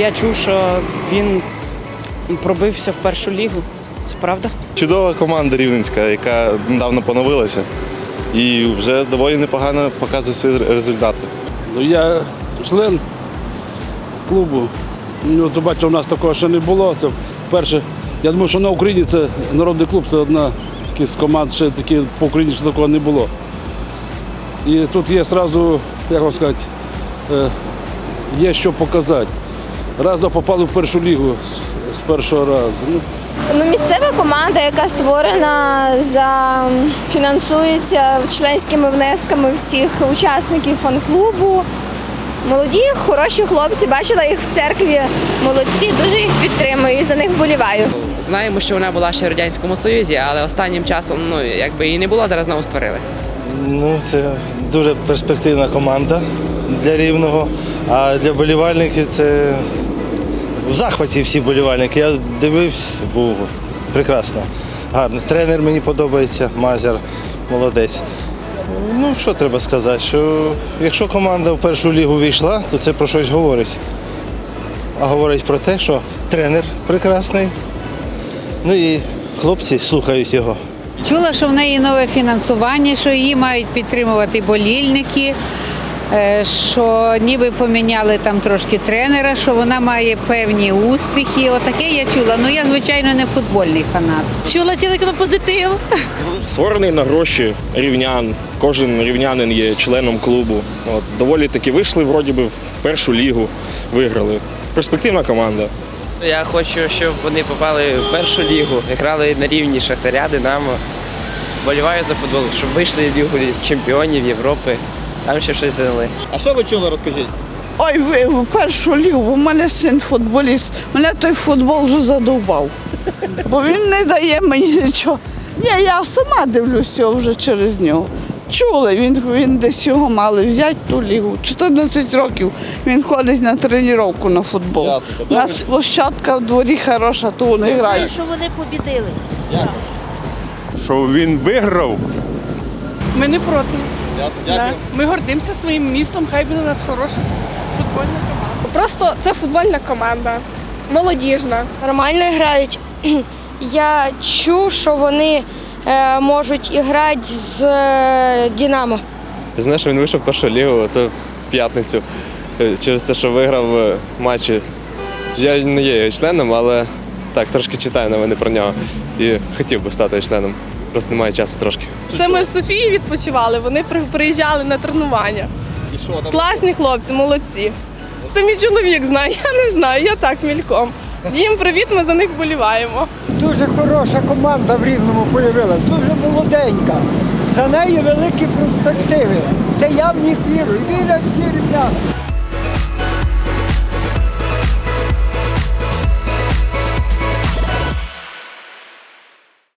я чув, що він пробився в першу лігу. Це правда? Чудова команда рівненська, яка недавно поновилася і вже доволі непогано показує свої результати. Ну, я член клубу. Ну, то бачу, у нас такого ще не було. Це перше. Я думаю, що на Україні це народний клуб, це одна з команд, ще такі по Україні ще такого не було. І тут є одразу, як вам сказати, е, є що показати. Разом попали в першу лігу з, з першого разу. Ну, Ну, місцева команда, яка створена за фінансується членськими внесками всіх учасників фан-клубу. Молоді, хороші хлопці, бачила їх в церкві. Молодці, дуже їх підтримую і за них вболіваю. Знаємо, що вона була ще в Радянському Союзі, але останнім часом, ну якби її не було, зараз знову створили. Ну, це дуже перспективна команда для рівного. А для болівальників це в захваті всі болівальники. Я дивився, був прекрасно. Гарно. Тренер мені подобається, Мазяр, молодець. Ну, що треба сказати, що якщо команда в першу лігу війшла, то це про щось говорить. А говорить про те, що тренер прекрасний. Ну і хлопці слухають його. Чула, що в неї нове фінансування, що її мають підтримувати болільники, що ніби поміняли там трошки тренера, що вона має певні успіхи. Отаке я чула. Ну я, звичайно, не футбольний фанат. Чула тільки на позитив. створений на гроші рівнян. Кожен рівнянин є членом клубу. От, доволі таки вийшли, вроді би, в першу лігу, виграли. Перспективна команда. Я хочу, щоб вони попали в першу лігу, грали на рівні Шахтаря, Динамо. Боліваю за футбол, щоб вийшли в Лігу чемпіонів Європи. Там ще щось дали. А що ви чули, розкажіть? Ой, ви в першу лігу, в мене син футболіст. Мене той футбол вже задовбав. Бо він не дає мені нічого. Ні, я сама дивлюся вже через нього. Чули, він, він десь його мали взяти ту лігу. 14 років він ходить на тренування на футбол. Ясно, У нас площадка в дворі хороша, то вони грають. Що вони побідили. що він виграв. Ми не проти. Ясно, дякую. Ми гордимося своїм містом, хай буде у нас хороша футбольна команда. Просто це футбольна команда, молодіжна. Нормально грають. Я чув, що вони е, можуть грати з е, Динамо. Знаєш, він вийшов в першу лігу, це в п'ятницю. Е, Через те, що виграв матчі. Я не є його членом, але так, трошки читаю новини про нього. І хотів би стати членом. Просто немає часу трошки. Це ми з Софією відпочивали, вони приїжджали на тренування. І що там? Класні хлопці, молодці. Це мій чоловік знає, я не знаю, я так мільком. Їм привіт, ми за них вболіваємо. Дуже хороша команда в Рівному появилась, дуже молоденька. За нею великі перспективи. Це я в них вірю. Вірять всі рівняни.